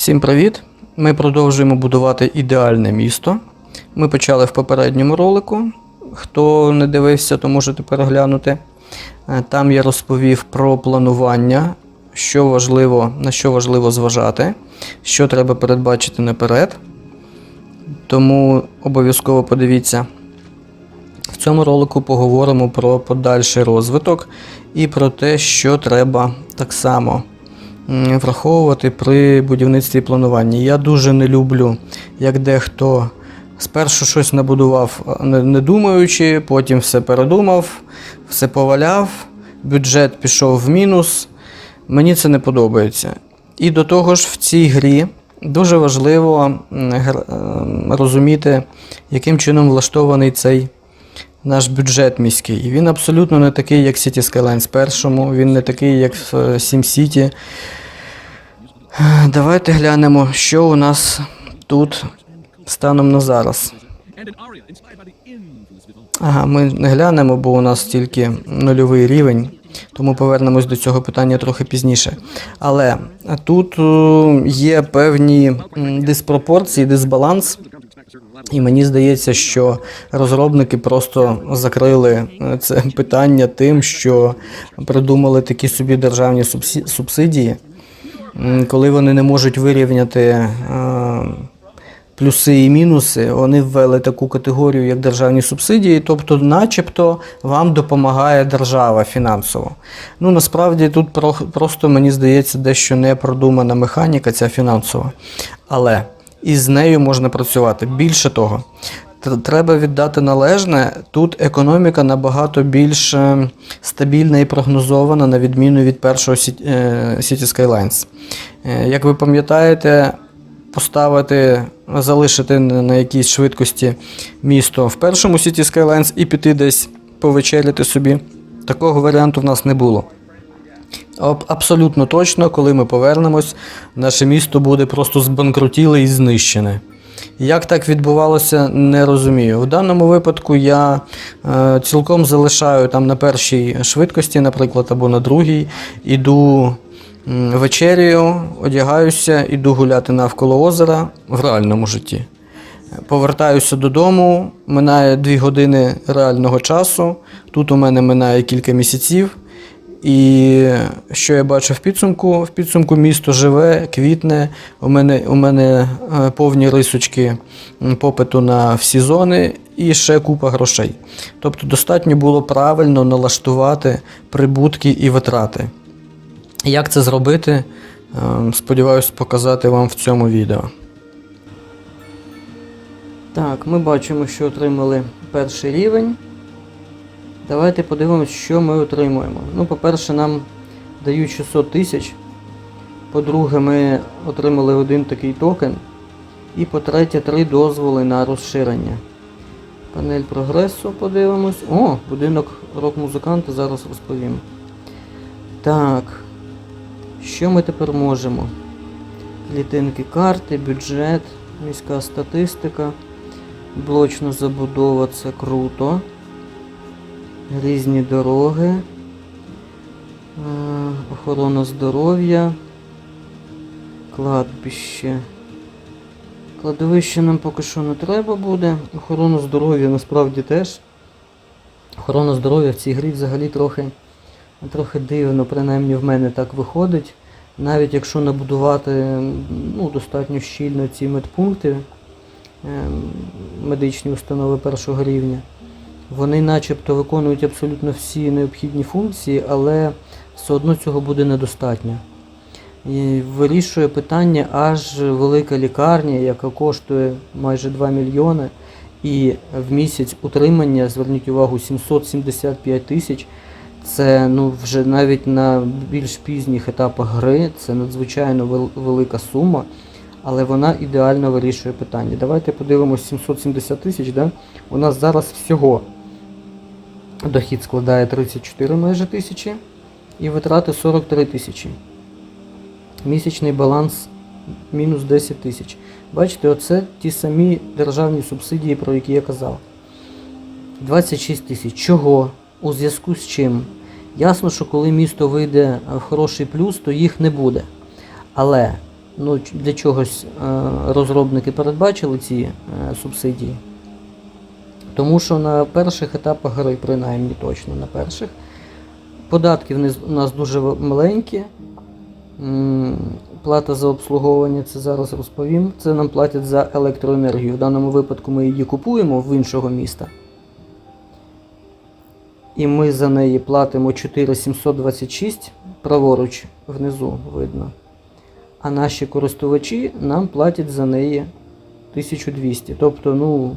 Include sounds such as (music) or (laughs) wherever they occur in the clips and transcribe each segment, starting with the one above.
Всім привіт! Ми продовжуємо будувати ідеальне місто. Ми почали в попередньому ролику. Хто не дивився, то можете переглянути. Е, Там я розповів про планування, що важливо, на що важливо зважати, що треба передбачити наперед. Тому обов'язково подивіться. В цьому ролику поговоримо про подальший розвиток і про те, що треба так само враховувати при будівництві і плануванні. Я дуже не люблю, як дехто спершу щось набудував, не, думаючи, потім все передумав, все поваляв, бюджет пішов в мінус. Мені це не подобається. І до того ж, в цій грі дуже важливо розуміти, яким чином влаштований цей наш бюджет міський. І Він абсолютно не такий, як City Skylines першому, він не такий, як в е, SimCity. Давайте глянемо, що у нас тут станом на зараз. Ага, ми не глянемо, бо у нас тільки нульовий рівень, тому повернемось до цього питання трохи пізніше. Але тут е, є певні диспропорції, дисбаланс. І мені здається, що розробники просто закрили е, це питання тим, що придумали такі собі державні субсидії, коли вони не можуть вирівняти е, плюси і мінуси, вони ввели таку категорію, як державні субсидії, тобто, начебто, вам допомагає держава фінансово. Ну насправді тут просто мені здається дещо не продумана механіка ця фінансова. Але і з нею можна працювати. Більше того, треба віддати належне. Тут економіка набагато більш е, стабільна і прогнозована, на відміну від першого е, City Skylines. Е, Як ви пам'ятаєте, поставити, залишити на якійсь швидкості місто в першому City Skylines і піти десь повечеряти собі. Такого варіанту в нас не було. Аб- Абсолютно точно, коли ми повернемось, наше місто буде просто збанкрутіле і знищене. Як так відбувалося, не розумію. В даному випадку я е, цілком залишаю там на першій швидкості, наприклад, або на другій, іду вечерю, одягаюся, іду гуляти навколо озера в реальному житті. Повертаюся додому, минає дві години реального часу. Тут у мене минає кілька місяців. І що я бачу в підсумку? В підсумку місто живе, квітне. У мене, у мене е, повні рисочки попиту на всі зони і ще купа грошей. Тобто достатньо було правильно налаштувати прибутки і витрати. Як це зробити? Ем, Сподіваюсь показати вам в цьому відео. Так, ми бачимо, що отримали перший рівень. Давайте подивимось, що ми отримуємо. Ну, по-перше, нам дають 600 тисяч. По-друге, ми отримали один такий токен. І по-третє, три дозволи на розширення. Панель прогресу подивимось. О, будинок рок-музиканта, зараз розповім. Так. Що ми тепер можемо? Клітинки карти, бюджет, міська статистика, блочна забудова це круто. Різні дороги, е, охорона здоров'я, кладбище. Кладовище нам поки що не треба буде. Охорона здоров'я насправді теж. Охорона здоров'я в цій грі взагалі трохи, трохи дивно, принаймні в мене так виходить. Навіть якщо набудувати ну, достатньо щільно ці медпункти, е, медичні установи першого рівня, вони начебто виконують абсолютно всі необхідні функції, але все одно цього буде недостатньо. І вирішує питання аж велика лікарня, яка коштує майже 2 мільйони, і в місяць утримання, зверніть увагу, 775 тисяч. Це ну, вже навіть на більш пізніх етапах гри, це надзвичайно велика сума, але вона ідеально вирішує питання. Давайте подивимось 770 тисяч. Да? У нас зараз всього дохід складає 34 майже тисячі і витрати 43 тисячі. Місячний баланс мінус 10 тисяч. Бачите, оце ті самі державні субсидії, про які я казав. 26 тисяч. Чого? У зв'язку з чим? Ясно, що коли місто вийде в хороший плюс, то їх не буде. Але Ну, для чогось е, розробники передбачили ці е, субсидії. Тому що на перших етапах гри, принаймні точно на перших, податки у нас дуже маленькі. Плата за обслуговування, це зараз розповім. Це нам платять за електроенергію. В даному випадку ми її купуємо в іншого міста. І ми за неї платимо 4726 праворуч внизу видно. А наші користувачі нам платять за неї 1200. Тобто, ну,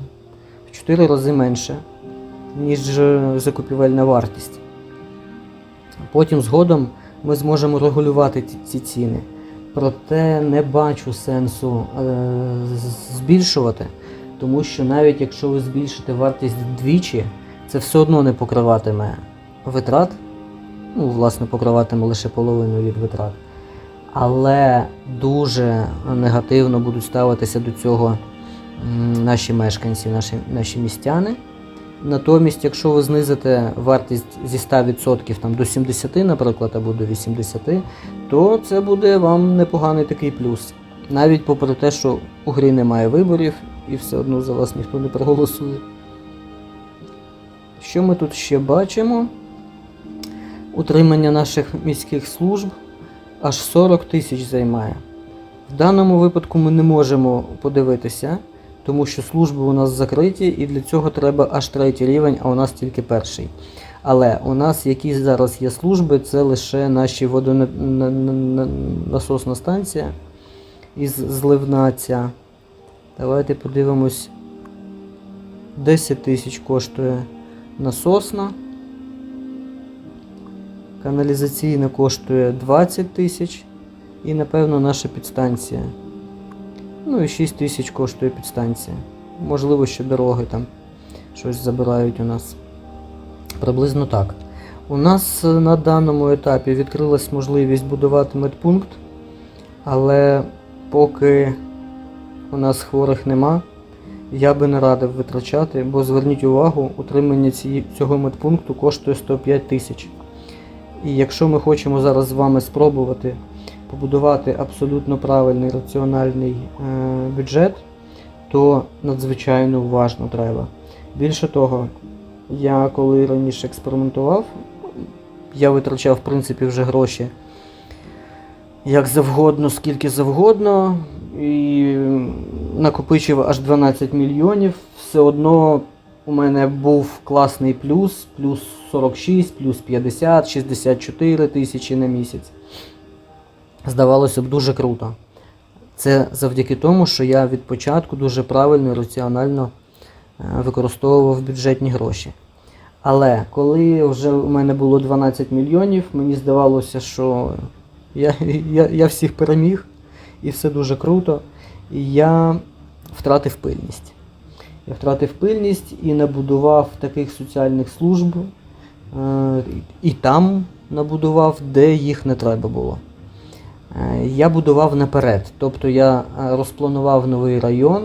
в 4 рази менше, ніж е, закупівельна вартість. Потім згодом ми зможемо регулювати ці, ці ціни. Проте не бачу сенсу е, збільшувати, тому що навіть якщо ви збільшите вартість вдвічі, це все одно не покриватиме витрат. Ну, власне, покриватиме лише половину від витрат. Але дуже негативно будуть ставитися до цього наші мешканці, наші, наші містяни. Натомість, якщо ви знизите вартість зі 100% там, до 70%, наприклад, або до 80%, то це буде вам непоганий такий плюс. Навіть попри те, що у грі немає виборів і все одно за вас ніхто не проголосує. Що ми тут ще бачимо? Утримання наших міських служб аж 40 тисяч займає. В даному випадку ми не можемо подивитися, тому що служби у нас закриті, і для цього треба аж третій рівень, а у нас тільки перший. Але у нас які зараз є служби, це лише наші водонасосна станція із зливна ця. Давайте подивимось. 10 тисяч коштує насосна. Каналізаційна коштує 20 тисяч. І, напевно, наша підстанція. Ну і 6 тисяч коштує підстанція. Можливо, ще дороги там щось забирають у нас. Приблизно так. У нас е, на даному етапі відкрилась можливість будувати медпункт, але поки у нас хворих нема, я би не радив витрачати, бо зверніть увагу, утримання цього медпункту коштує 105 тисяч. І якщо ми хочемо зараз з вами спробувати побудувати абсолютно правильний раціональний е, бюджет, то надзвичайно уважно треба. Більше того, я коли раніше експериментував, я витрачав в принципі вже гроші як завгодно, скільки завгодно, і накопичив аж 12 мільйонів. Все одно у мене був класний плюс, плюс 46, плюс 50, 64 тисячі на місяць. Здавалося б, дуже круто. Це завдяки тому, що я від початку дуже правильно і раціонально е, використовував бюджетні гроші. Але коли вже у мене було 12 мільйонів, мені здавалося, що я, я, я всіх переміг і все дуже круто. І я втратив пильність. Я втратив пильність і набудував таких соціальних служб, е, і там набудував, де їх не треба було. Е, Я будував наперед, тобто я е, розпланував новий район,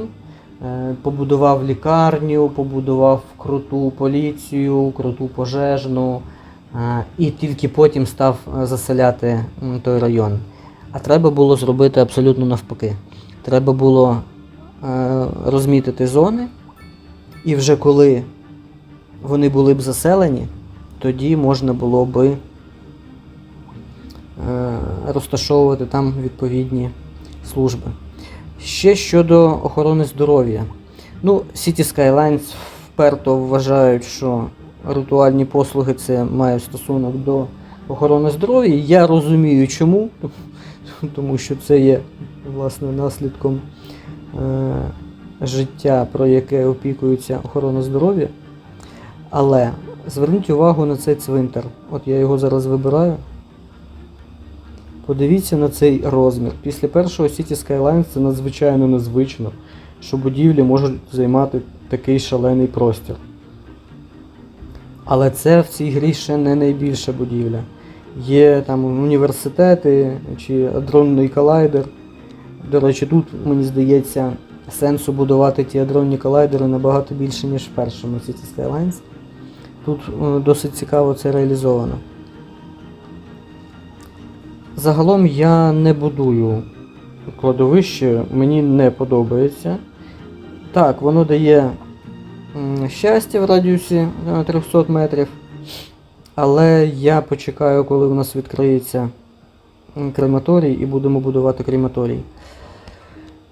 е, побудував лікарню, побудував круту поліцію, круту пожежну, і тільки потім став заселяти той район. А треба було зробити абсолютно навпаки. Треба було розмітити зони, і вже коли вони були б заселені, тоді можна було би розташовувати там відповідні служби. Ще щодо охорони здоров'я. Ну, City Skylines вперто вважають, що ритуальні послуги це має стосунок до охорони здоров'я. Я розумію чому, (laughs) тому що це є власне наслідком е, життя, про яке опікується охорона здоров'я. Але зверніть увагу на цей цвинтар. От я його зараз вибираю. Подивіться на цей розмір. Після першого City Skylines це надзвичайно незвично, що будівлі можуть займати такий шалений простір. Але це в цій грі ще не найбільша будівля. Є там університети чи адронний колайдер. До речі, тут, мені здається, сенсу будувати ті адронні колайдери набагато більше, ніж в першому City Skylines. Тут е, досить цікаво це реалізовано. Загалом я не будую кладовище мені не подобається. Так, воно дає щастя в радіусі е, 300 метрів. Але я почекаю, коли у нас відкриється крематорій і будемо будувати крематорій.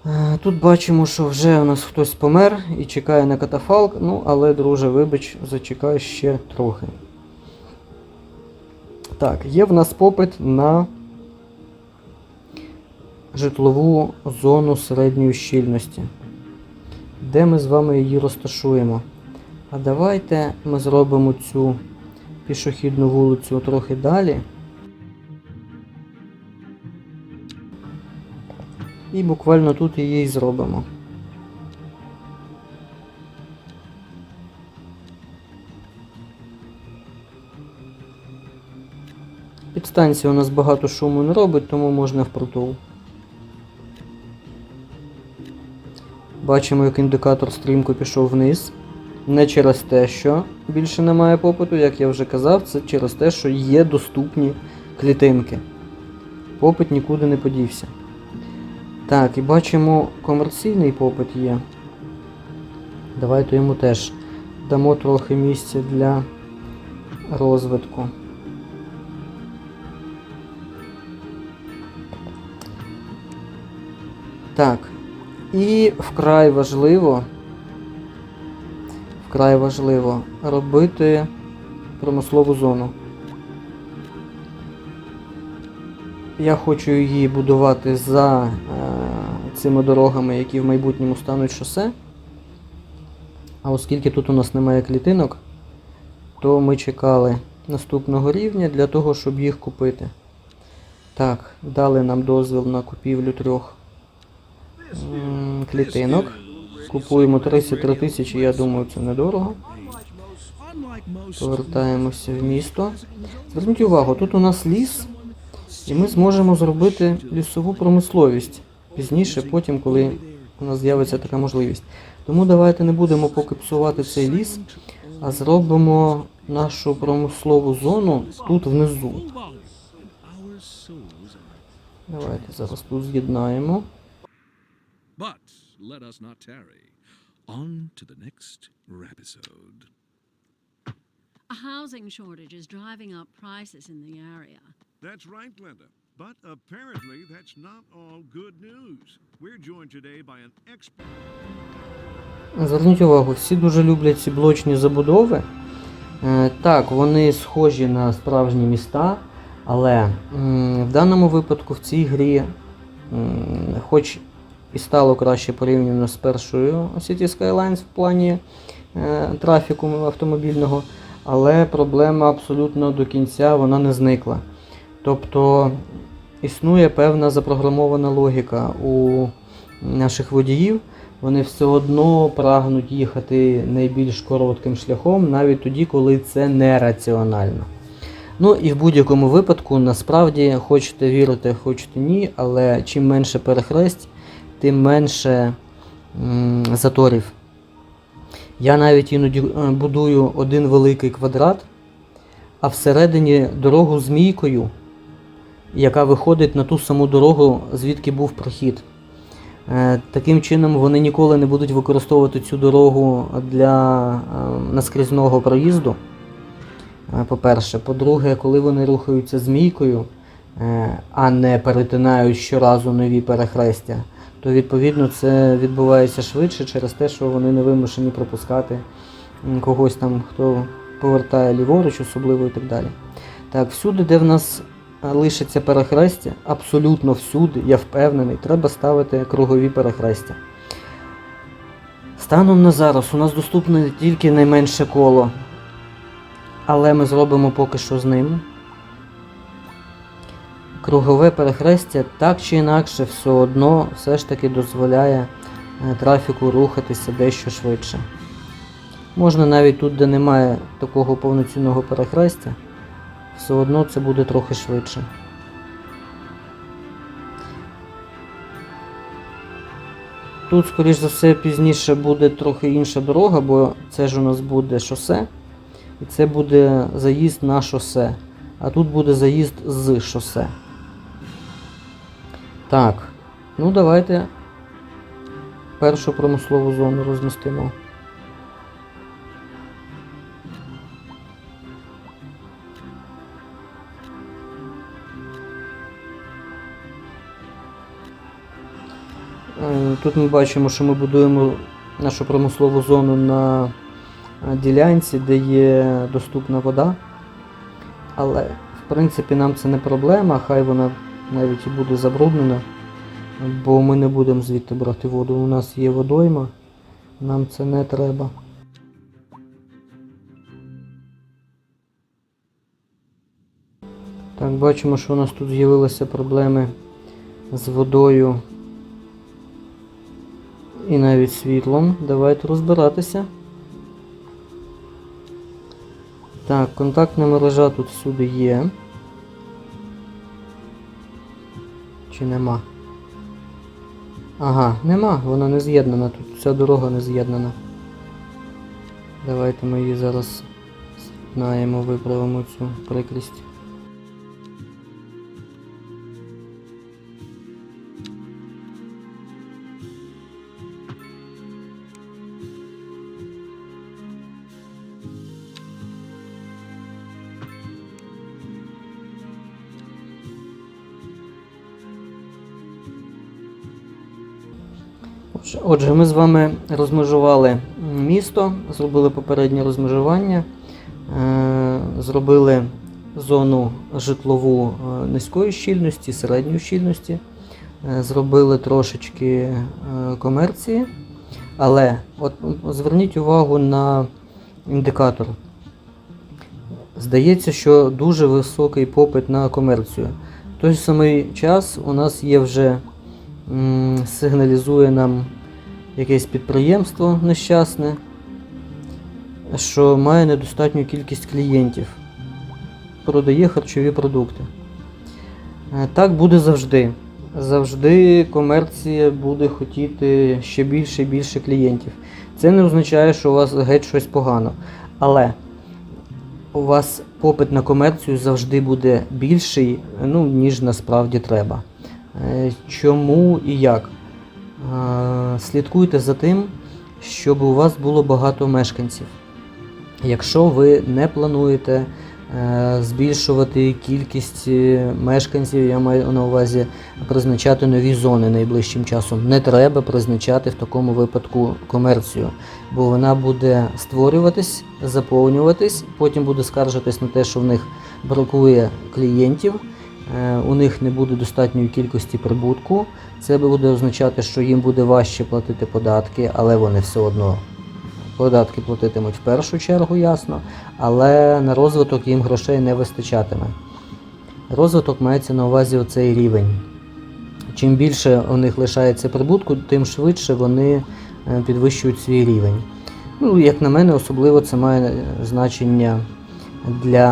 Е, Тут бачимо, що вже у нас хтось помер і чекає на катафалк. Ну, але, друже, вибач, зачекай ще трохи. Так, є в нас попит на житлову зону середньої щільності. Де ми з вами її розташуємо? А давайте ми зробимо цю пішохідну вулицю трохи далі. І буквально тут її зробимо. Підстанція у нас багато шуму не робить, тому можна впритул. Бачимо, як індикатор стрімко пішов вниз. Не через те, що більше немає попиту, як я вже казав, це через те, що є доступні клітинки. Попит нікуди не подівся. Так, і бачимо, комерційний попит є. Давайте йому теж дамо трохи місця для розвитку. Так. І вкрай важливо, вкрай важливо робити промислову зону. Я хочу її будувати за е, цими дорогами, які в майбутньому стануть шосе. А оскільки тут у нас немає клітинок, то ми чекали наступного рівня для того, щоб їх купити. Так, дали нам дозвіл на купівлю трьох клітинок. Купуємо 33 тисячі, я думаю, це недорого. Повертаємося в місто. Зверніть увагу, тут у нас ліс, і ми зможемо зробити лісову промисловість пізніше, потім, коли у нас з'явиться така можливість. Тому давайте не будемо поки псувати цей ліс, а зробимо нашу промислову зону тут внизу. Давайте зараз тут з'єднаємо. But let us not tarry. On to the next rapisode. A housing shortage is driving up prices in the area. That's right, Glenda. But apparently, that's not all good news. We're joined today by an expert. Зверніть увагу, всі дуже люблять ці блочні забудови. Е, Так, вони схожі на справжні міста, але м, в даному випадку в цій грі, м, хоч і стало краще порівняно з першою City Skylines в плані е, трафіку автомобільного, але проблема абсолютно до кінця вона не зникла. Тобто існує певна запрограмована логіка у наших водіїв. Вони все одно прагнуть їхати найбільш коротким шляхом, навіть тоді, коли це нераціонально. Ну і в будь-якому випадку, насправді, хочете вірити, хочете ні, але чим менше перехресть, тим менше заторів. Я навіть іноді е, будую один великий квадрат, а всередині дорогу змійкою, яка виходить на ту саму дорогу, звідки був прохід. Е, Таким чином вони ніколи не будуть використовувати цю дорогу для е, наскрізного проїзду. По-перше, по-друге, коли вони рухаються змійкою, а не перетинають щоразу нові перехрестя, то відповідно це відбувається швидше через те, що вони не вимушені пропускати когось там, хто повертає ліворуч, особливо і так далі. Так, всюди, де в нас е, лишиться перехрестя, абсолютно всюди, я впевнений, треба ставити кругові перехрестя. Станом на зараз у нас доступне тільки найменше коло, але ми зробимо поки що з ним. Кругове перехрестя так чи інакше все одно все ж таки дозволяє е, трафіку рухатися дещо швидше. Можна навіть тут, де немає такого повноцінного перехрестя, все одно це буде трохи швидше. Тут, скоріш за все, пізніше буде трохи інша дорога, бо це ж у нас буде шосе. І це буде заїзд на шосе. А тут буде заїзд з шосе. Так. Ну, давайте першу промислову зону розмістимо. Е, Тут ми бачимо, що ми будуємо нашу промислову зону на е, ділянці, де є доступна вода. Але в принципі нам це не проблема, хай вона навіть і буде забруднена, бо ми не будемо звідти брати воду. У нас є водойма, нам це не треба. Так, бачимо, що у нас тут з'явилися проблеми з водою і навіть світлом. Давайте розбиратися. Так, контактна мережа тут всюди є. Чи нема? Ага, нема, вона не з'єднана, тут вся дорога не з'єднана. Давайте ми її зараз знаємо, виправимо цю прикрість. Отже- ми з вами розмежували місто, зробили попереднє розмежування, е, зробили зону житлову е, низької щільності, середньої щільності, е, зробили трошечки комерції, але от зверніть увагу на індикатор. Здається, що дуже високий попит на комерцію. В той самий час у нас є вже сигналізує нам якесь підприємство нещасне, що має недостатню кількість клієнтів, продає харчові продукти. Е, Так буде завжди. Завжди комерція буде хотіти ще більше і більше клієнтів. Це не означає, що у вас геть щось погано. Але у вас попит на комерцію завжди буде більший, ну, ніж насправді треба. Е, Чому і як? Слідкуйте за тим, щоб у вас було багато мешканців. Якщо ви не плануєте е, збільшувати кількість е, мешканців, я маю на увазі призначати нові зони найближчим часом. Не треба призначати в такому випадку комерцію, бо вона буде створюватись, заповнюватись, потім буде скаржитись на те, що в них бракує клієнтів. Е, у них не буде достатньої кількості прибутку. Це буде означати, що їм буде важче платити податки, але вони все одно податки платитимуть в першу чергу, ясно, але на розвиток їм грошей не вистачатиме. Розвиток мається на увазі оцей рівень. Чим більше у них лишається прибутку, тим швидше вони е, підвищують свій рівень. Ну, як на мене, особливо це має значення для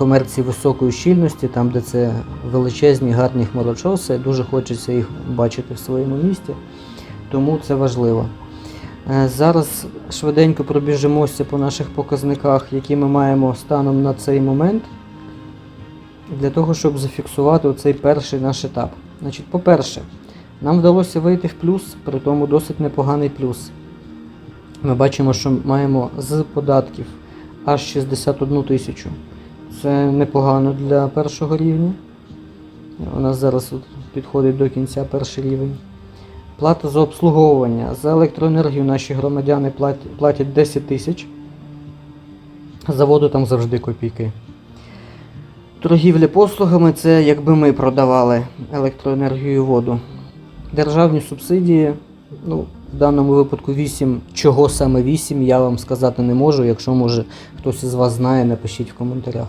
комерції високої щільності, там, де це величезні гарні хмарочоси. Дуже хочеться їх бачити в своєму місті, тому це важливо. Е, Зараз швиденько пробіжимося по наших показниках, які ми маємо станом на цей момент, для того, щоб зафіксувати цей перший наш етап. Значить, по-перше, нам вдалося вийти в плюс, при тому досить непоганий плюс. Ми бачимо, що маємо з податків аж 61 тисячу. Це непогано для першого рівня. У нас зараз підходить до кінця перший рівень. Плата за обслуговування. За електроенергію наші громадяни платять, платять 10 тисяч. За воду там завжди копійки. Торгівля послугами це якби ми продавали електроенергію і воду. Державні субсидії, ну, в даному випадку 8. Чого саме 8, я вам сказати не можу. Якщо може хтось із вас знає, напишіть в коментарях.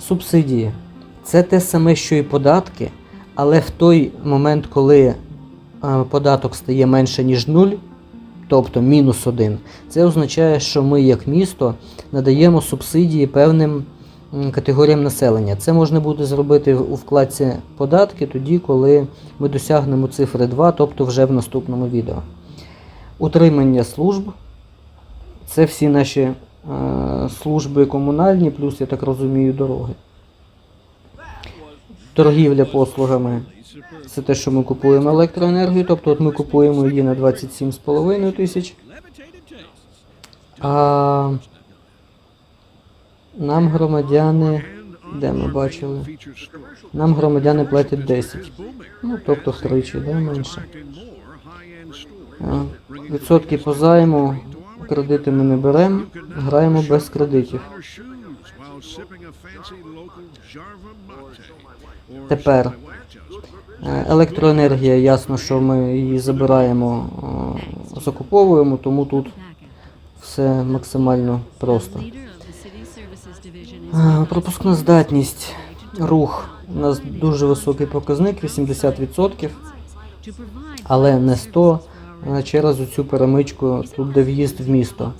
Субсидії. Це те саме, що і податки, але в той момент, коли е, податок стає менше, ніж 0, тобто мінус 1, це означає, що ми, як місто, надаємо субсидії певним категоріям населення. Це можна буде зробити у вкладці податки тоді, коли ми досягнемо цифри 2, тобто вже в наступному відео. Утримання служб. Це всі наші служби комунальні, плюс, я так розумію, дороги. Торгівля послугами Це те, що ми купуємо електроенергію, тобто от ми купуємо її на 27,5 тисяч. А нам громадяни, де ми бачили, нам громадяни платять 10. Ну, тобто втричі, да, менше. А, Відсотки по займу, кредити ми не беремо, граємо без кредитів. Тепер Е, Електроенергія, ясно, що ми її забираємо, е, закуповуємо, тому тут все максимально просто. Е, Пропускна здатність, рух. У нас дуже високий показник, 80%, але не 100 е, через оцю перемичку, тут де в'їзд в місто.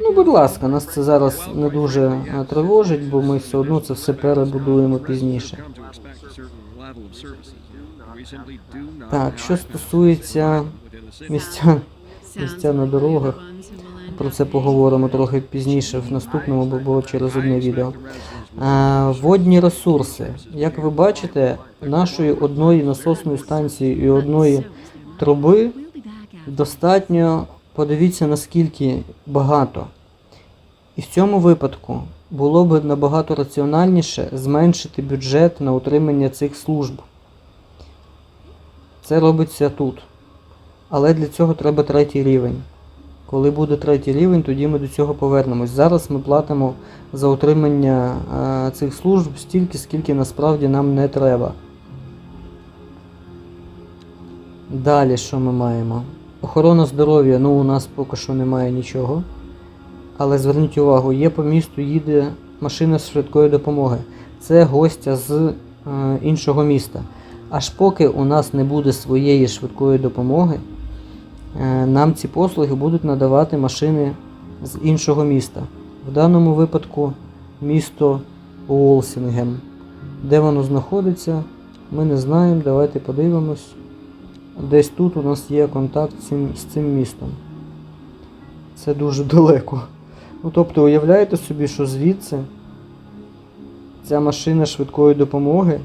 Ну, будь ласка, нас це зараз не дуже е, тривожить, бо ми все одно це все перебудуємо пізніше. Так, що стосується місця, місця на дорогах, про це поговоримо трохи пізніше в наступному, бо було через одне відео. А, водні ресурси. Як ви бачите, нашої одної насосної станції і одної труби достатньо, подивіться наскільки багато. І в цьому випадку було б набагато раціональніше зменшити бюджет на утримання цих служб. Це робиться тут. Але для цього треба третій рівень. Коли буде третій рівень, тоді ми до цього повернемось. Зараз ми платимо за утримання е, цих служб стільки, скільки насправді нам не треба. Далі що ми маємо? Охорона здоров'я, ну у нас поки що немає нічого. Але зверніть увагу, є по місту їде машина з швидкої допомоги. Це гостя з е, іншого міста. Аж поки у нас не буде своєї швидкої допомоги, е, нам ці послуги будуть надавати машини з іншого міста. В даному випадку місто Уолсінгем. Де воно знаходиться, ми не знаємо. Давайте подивимось. Десь тут у нас є контакт з цим, містом. Це дуже далеко. Ну, тобто, уявляєте собі, що звідси ця машина швидкої допомоги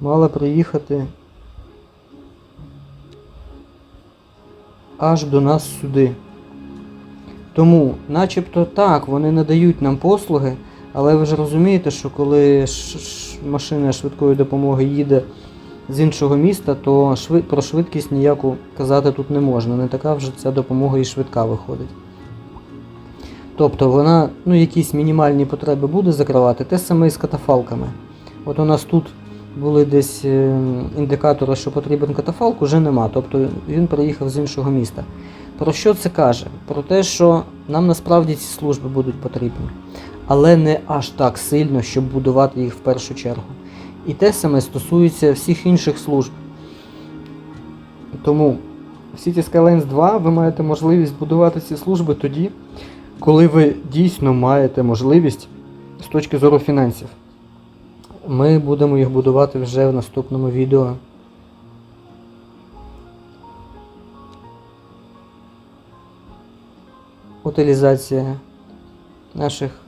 мала приїхати аж до нас сюди. Тому, начебто так, вони надають нам послуги, але ви ж розумієте, що коли машина швидкої допомоги їде з іншого міста, то шви- про швидкість ніяку казати тут не можна. Не така вже ця допомога і швидка виходить. Тобто вона ну, якісь мінімальні потреби буде закривати, те саме і з катафалками. От у нас тут були десь е, індикатори, що потрібен катафалк, уже нема. Тобто він приїхав з іншого міста. Про що це каже? Про те, що нам насправді ці служби будуть потрібні, але не аж так сильно, щоб будувати їх в першу чергу. І те саме стосується всіх інших служб. Тому в City Skylines 2 ви маєте можливість будувати ці служби тоді, коли ви дійсно маєте можливість з точки зору фінансів. Ми будемо їх будувати вже в наступному відео. Утилізація наших,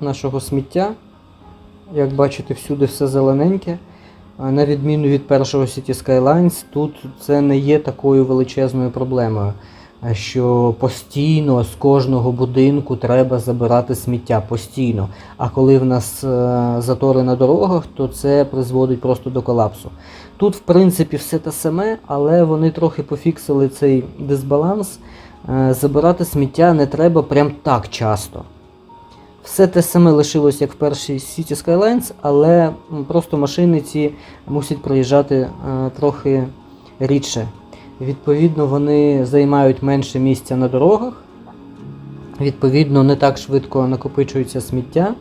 нашого сміття. Як бачите, всюди все зелененьке. На відміну від першого City Skylines, тут це не є такою величезною проблемою, що постійно з кожного будинку треба забирати сміття постійно. А коли в нас е, затори на дорогах, то це призводить просто до колапсу. Тут, в принципі, все те саме, але вони трохи пофіксили цей дисбаланс. Е, Забирати сміття не треба прям так часто. Все те саме лишилось, як в першій City Skylines, але просто машини ці мусять проїжджати е, трохи рідше. Відповідно, вони займають менше місця на дорогах. Відповідно, не так швидко накопичується сміття.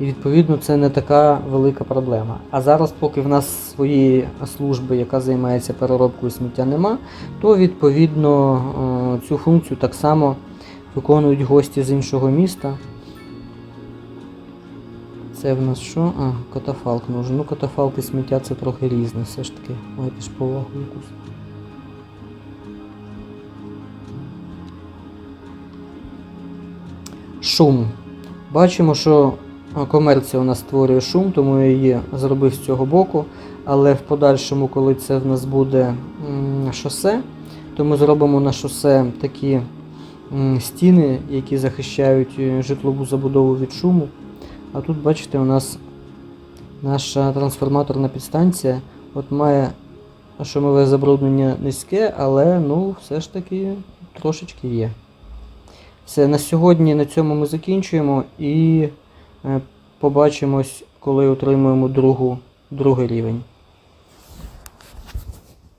І відповідно це не така велика проблема. А зараз, поки в нас своєї служби, яка займається переробкою сміття, нема, то відповідно е, цю функцію так само виконують гості з іншого міста. Це в нас що? А, катафалк нужен. Ну, катафалк сміття це трохи різне, все ж таки. Майте ж повагу якусь. Шум. Бачимо, що комерція у нас створює шум, тому я її зробив з цього боку. Але в подальшому, коли це в нас буде шосе, то ми зробимо на шосе такі стіни, які захищають е, житлову забудову від шуму. А тут, бачите, у нас наша трансформаторна підстанція от має шумове забруднення низьке, але ну, все ж таки трошечки є. Все, на сьогодні на цьому ми закінчуємо і е, побачимось, коли отримуємо другу, другий рівень.